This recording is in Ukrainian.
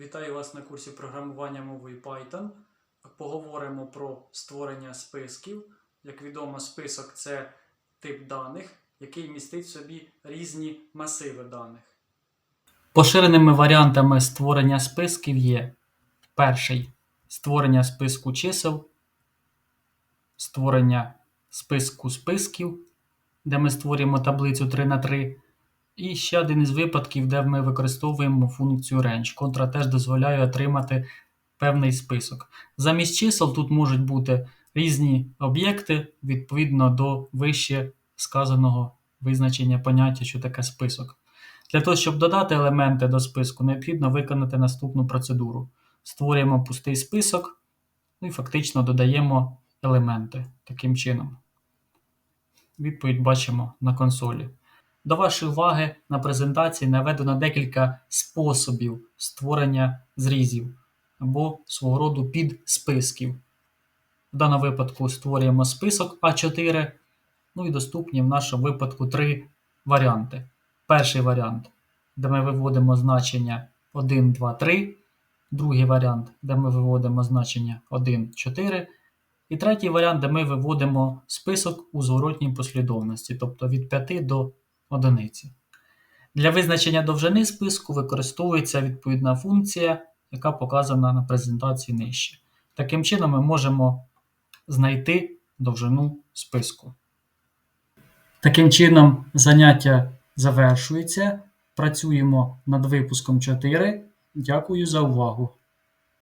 Вітаю вас на курсі програмування мовою Python. Поговоримо про створення списків. Як відомо, список це тип даних, який містить в собі різні масиви даних. Поширеними варіантами створення списків є перший створення списку чисел, створення списку списків, де ми створюємо таблицю 3 на 3 і ще один із випадків, де ми використовуємо функцію range, котра теж дозволяє отримати певний список. Замість чисел тут можуть бути різні об'єкти відповідно до вище сказаного визначення поняття, що таке список. Для того, щоб додати елементи до списку, необхідно виконати наступну процедуру. Створюємо пустий список ну і фактично додаємо елементи таким чином. Відповідь бачимо на консолі. До вашої уваги на презентації наведено декілька способів створення зрізів або свого роду підсписків. В даному випадку створюємо список А4, ну і доступні в нашому випадку три варіанти. Перший варіант, де ми виводимо значення 1, 2, 3. Другий варіант, де ми виводимо значення 1, 4. І третій варіант, де ми виводимо список у зворотній послідовності, тобто від 5 до одиниці. Для визначення довжини списку використовується відповідна функція, яка показана на презентації нижче. Таким чином, ми можемо знайти довжину списку. Таким чином, заняття завершується. Працюємо над випуском 4. Дякую за увагу.